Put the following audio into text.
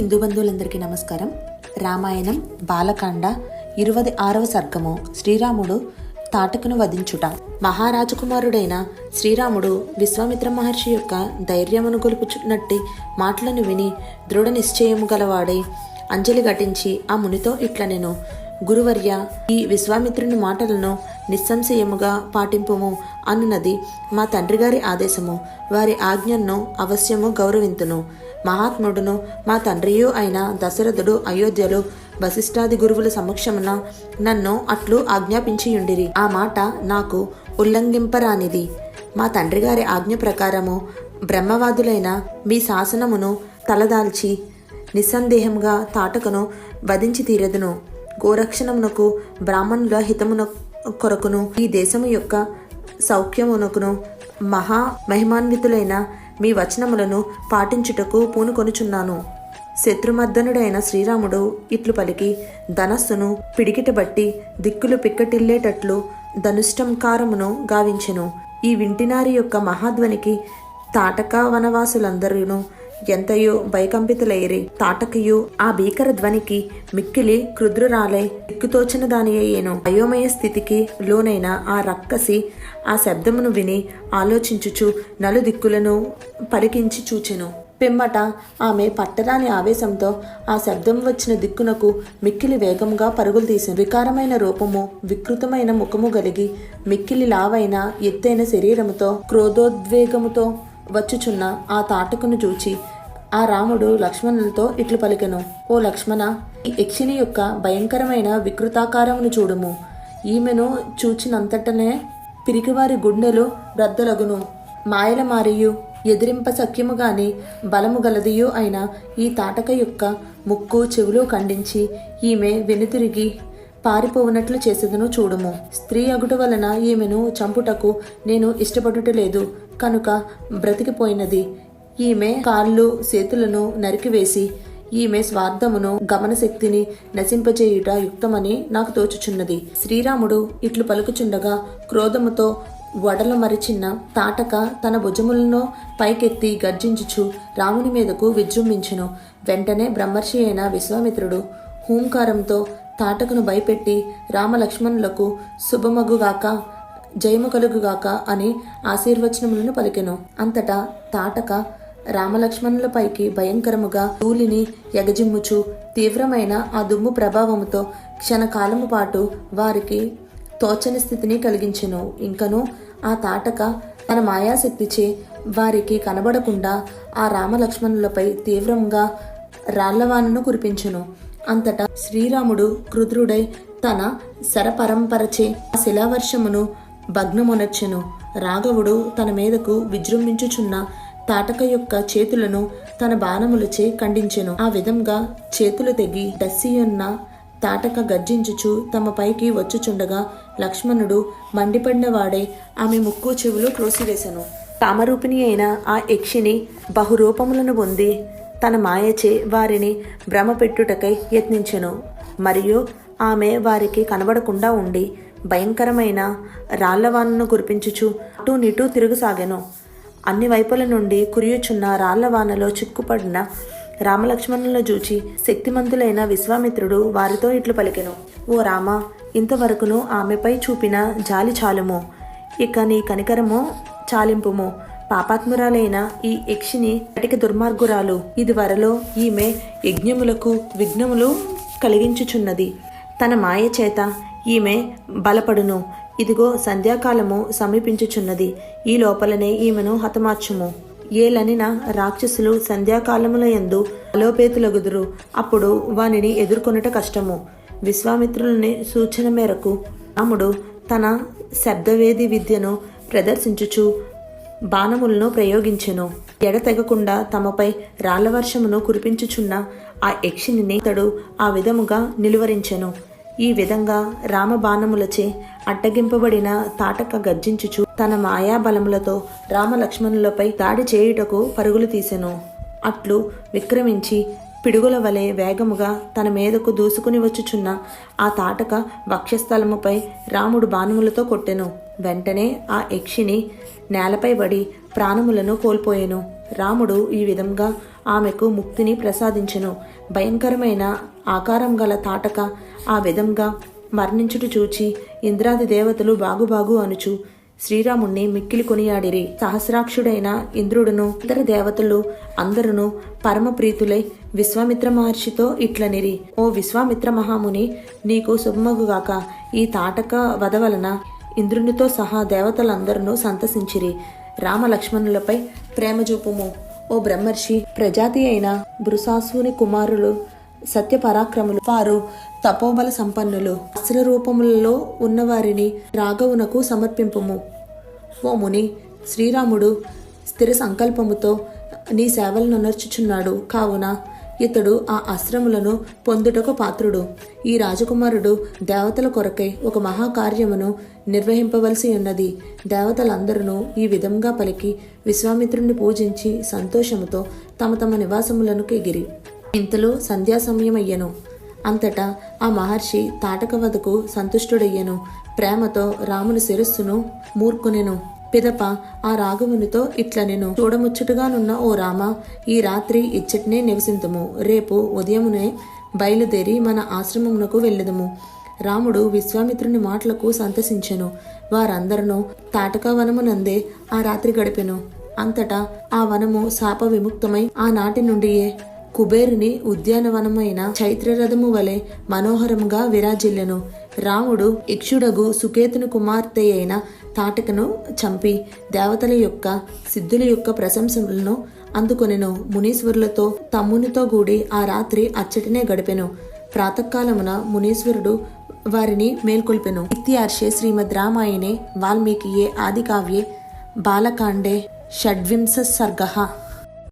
హిందూ బంధువులందరికీ నమస్కారం. రామాయణం బాలకాండ ఇరవై ఆరవ సర్గము శ్రీరాముడు తాటకును వధించుట. మహారాజకుమారుడైన శ్రీరాముడు విశ్వామిత్ర మహర్షి యొక్క ధైర్యమును గొలుపుచున్నట్టి మాటలను విని దృఢ నిశ్చయము గలవాడై అంజలి ఘటించి ఆ మునితో ఇట్ల నేను గురువర్య ఈ విశ్వామిత్రుని మాటలను నిస్సంశయముగా పాటింపుము అన్నది మా తండ్రి గారి ఆదేశము. వారి ఆజ్ఞను అవశ్యము గౌరవింతును. మహాత్ముడును మా తండ్రియు అయిన దశరథుడు అయోధ్యలో వశిష్ఠాది గురువుల సమక్షమున నన్ను అట్లు ఆజ్ఞాపించియుండిరి. ఆ మాట నాకు ఉల్లంఘింపరానిది. మా తండ్రి గారి ఆజ్ఞ ప్రకారము బ్రహ్మవాదులైన మీ శాసనమును తలదాల్చి నిస్సందేహంగా తాటకను వధించి తీరదును. గోరక్షణమునకు బ్రాహ్మణుల హితమున కొరకును ఈ దేశము యొక్క సౌఖ్యమునకును మహా మహిమాన్వితులైన మీ వచనములను పాటించుటకు పూనుకొనుచున్నాను. శత్రుమర్దనుడైన శ్రీరాముడు ఇట్లు పలికి ధనస్సును పిడికిటబట్టి దిక్కులు పిక్కటిల్లేటట్లు ధనుష్టంకారమును గావించెను. ఈ వింటినారి యొక్క మహాధ్వనికి తాటక వనవాసులందరూ ఎంతయో భయకంపితులైరి తాటకయు ఆ భీకర ధ్వనికి మిక్కిలి కృద్రురాలై దిక్కుతోచిన దాని అయ్యేను. అయోమయ స్థితికి లోనైన ఆ రక్కసి ఆ శబ్దమును విని ఆలోచించుచు నలుదిక్కులను పరికించి చూచెను. పిమ్మట ఆమె పట్టరాని ఆవేశంతో ఆ శబ్దం వచ్చిన దిక్కునకు మిక్కిలి వేగంగా పరుగులు తీసింది. వికారమైన రూపము వికృతమైన ముఖము కలిగి మిక్కిలి లావైన ఎత్తైన శరీరముతో క్రోధోద్వేగముతో వచ్చుచున్న ఆ తాటకును చూచి ఆ రాముడు లక్ష్మణులతో ఇట్లు పలికెను. ఓ లక్ష్మణ ఈ యక్షిని యొక్క భయంకరమైన వికృతాకారమును చూడుము. ఈమెను చూచినంతటనే పిరికివారి గుండెలు రద్దలగును. మాయల మారియు ఎదిరింప సఖ్యము గాని బలము గలదియు అయిన ఈ తాటక యొక్క ముక్కు చెవులు ఖండించి ఈమె వెనుతిరిగి పారిపోవునట్లు చేసేదను చూడుము. స్త్రీ అగుట వలన ఈమెను చంపుటకు నేను ఇష్టపడుటలేదు కనుక బ్రతికిపోయినది. ఈమె కాళ్ళు చేతులను నరికివేసి ఈమె స్వార్థమును గమనశక్తిని నశింపచేయుట యుక్తమని నాకు తోచుచున్నది. శ్రీరాముడు ఇట్లు పలుకుచుండగా క్రోధముతో వడలు మరిచిన తాటక తన భుజములను పైకెత్తి గర్జించుచు రాముని మీదకు విజృంభించును. వెంటనే బ్రహ్మర్షి అయిన విశ్వామిత్రుడు హూంకారంతో తాటకను భయపెట్టి రామలక్ష్మణులకు శుభమగుగాక జయము కలుగుగాక అని ఆశీర్వచనములను పలికెను. అంతటా తాటక రామలక్ష్మణులపైకి భయంకరముగా ధూళిని ఎగజిమ్ముచు తీవ్రమైన ఆ దుమ్ము ప్రభావముతో క్షణకాలము పాటు వారికి తోచని స్థితిని కలిగించెను. ఇంకను ఆ తాటక తన మాయాశక్తిచే వారికి కనబడకుండా ఆ రామలక్ష్మణులపై తీవ్రంగా రాళ్ళవానను కురిపించెను. అంతటా శ్రీరాముడు క్రుద్రుడై తన శరపరంపరచే ఆ శిలావర్షమును భగ్నమునర్చెను. రాఘవుడు తన మీదకు విజృంభించుచున్న తాటక యొక్క చేతులను తన బాణములచే ఖండించెను. ఆ విధంగా చేతులు తెగి డస్సియున్న తాటక గర్జించుచు తమ పైకి వచ్చుచుండగా లక్ష్మణుడు మండిపడినవాడే ఆమె ముక్కు చెవులు క్రోసివేశను కామరూపిణి అయిన ఆ యక్షిని బహురూపములను పొంది తన మాయచే వారిని భ్రమపెట్టుటకై యత్నించెను. మరియు ఆమె వారికి కనబడకుండా ఉండి భయంకరమైన రాళ్ళవానను కురిపించుచు అటు నిటూ తిరుగుసాగెను అన్ని వైపుల నుండి కురియుచున్న రాళ్ళవానలో చిక్కుపడిన రామలక్ష్మణులను చూచి శక్తిమంతులైన విశ్వామిత్రుడు వారితో ఇట్లు పలికెను. ఓ రామ ఇంతవరకును ఆమెపై చూపిన జాలి చాలుము. ఇక నీ కనికరము చాలింపుము. పాపాత్మురాలైన ఈ యక్షిని కటిక దుర్మార్గురాలు. ఇది వరలో ఈమె యజ్ఞములకు విఘ్నములు కలిగించుచున్నది. తన మాయ చేత ఈమె బలపడును. ఇదిగో సంధ్యాకాలము సమీపించుచున్నది. ఈ లోపలనే ఈమెను హతమార్చుము. ఏలనిన రాక్షసులు సంధ్యాకాలముల యందు అలోపేతులగుదురు. అప్పుడు వానిని ఎదుర్కొనుట కష్టము. విశ్వామిత్రులని సూచన మేరకు రాముడు తన శబ్దవేది విద్యను ప్రదర్శించుచు బాణములను ప్రయోగించెను. ఎడతెగకుండా తమపై రాళ్ళవర్షమును కురిపించుచున్న ఆ యక్షిని అతడు ఆ విధముగా నిలువరించెను. ఈ విధంగా రామబాణములచే అడ్డగింపబడిన తాటక గర్జించుచు తన మాయాబలములతో రామలక్ష్మణులపై దాడి చేయుటకు పరుగులు తీసెను. అట్లు విక్రమించి పిడుగుల వలె వేగముగా తన మీదకు దూసుకుని వచ్చుచున్న ఆ తాటక వక్షస్థలముపై రాముడు బాణములతో కొట్టెను. వెంటనే ఆ యక్షిని నేలపై పడి ప్రాణములను కోల్పోయెను. రాముడు ఈ విధంగా ఆమెకు ముక్తిని ప్రసాదించెను. భయంకరమైన ఆకారం గల తాటక ఆ విధంగా మరణించుట చూచి ఇంద్రాది దేవతలు బాగుబాగు అనుచు. శ్రీరాముణ్ణి మిక్కిలి కొనియాడిరి. సహస్రాక్షుడైన ఇంద్రుడును ఇతర దేవతలు అందరును పరమప్రీతులై విశ్వామిత్ర మహర్షితో ఇట్లనిరి. ఓ విశ్వామిత్ర మహాముని నీకు శుభమగుగాక ఈ తాటక వద వలన ఇంద్రునితో సహా దేవతలందరూ సంతసించిరి. రామలక్ష్మణులపై ప్రేమ చూపుము ఓ బ్రహ్మర్షి ప్రజాతి అయిన బృసాసుని కుమారులు సత్య పరాక్రములు వారు తపోబల సంపన్నులు అస్త్ర రూపములలో ఉన్నవారిని రాఘవునకు సమర్పింపుము. ఓ ముని శ్రీరాముడు స్థిర సంకల్పముతో నీ సేవలను నర్చుచున్నాడు కావున ఇతడు ఆ అస్త్రములను పొందుటకు పాత్రుడు. ఈ రాజకుమారుడు దేవతల కొరకై ఒక మహాకార్యమును నిర్వహింపవలసి ఉన్నది. దేవతలందరూ ఈ విధంగా పలికి విశ్వామిత్రుణ్ణి పూజించి సంతోషముతో తమ తమ నివాసములను ఎగిరి. ఇంతలో సంధ్యా సమయమయ్యను. అంతటా ఆ మహర్షి తాటక వదకు సంతుష్టుడయ్యను. ప్రేమతో రాముని శిరస్సును మూర్కొనెను. పిదప ఆ రాఘవునితో ఇట్ల నేను చూడముచ్చటగానున్న ఓ రామ ఈ రాత్రి ఇచ్చటినే నివసింతుము. రేపు ఉదయమునే బయలుదేరి మన ఆశ్రమమునకు వెళ్ళదము. రాముడు విశ్వామిత్రుని మాటలకు సంతసించెను. వారందరూ తాటక వనమునందే ఆ రాత్రి గడిపెను. అంతటా ఆ వనము శాప విముక్తమై ఆనాటి నుండియే కుబేరుని ఉద్యానవనమైన చైత్రరథము వలె మనోహరంగా విరాజిల్లెను. రాముడు ఇక్షుడగు సుకేతుని కుమార్తె అయిన తాటకను చంపి దేవతల యొక్క సిద్ధుల యొక్క ప్రశంసలను అందుకొనెను. మునీశ్వరులతో తమ్మునితో కూడి ఆ రాత్రి అచ్చటినే గడిపెను. ప్రాతకాలమున మునీశ్వరుడు వారిని మేల్కొల్పెను. ఇత్యార్షే శ్రీమద్ రామాయణే వాల్మీకియే ఆదికావ్యే బాలకాండే షడ్వింశ సర్గ.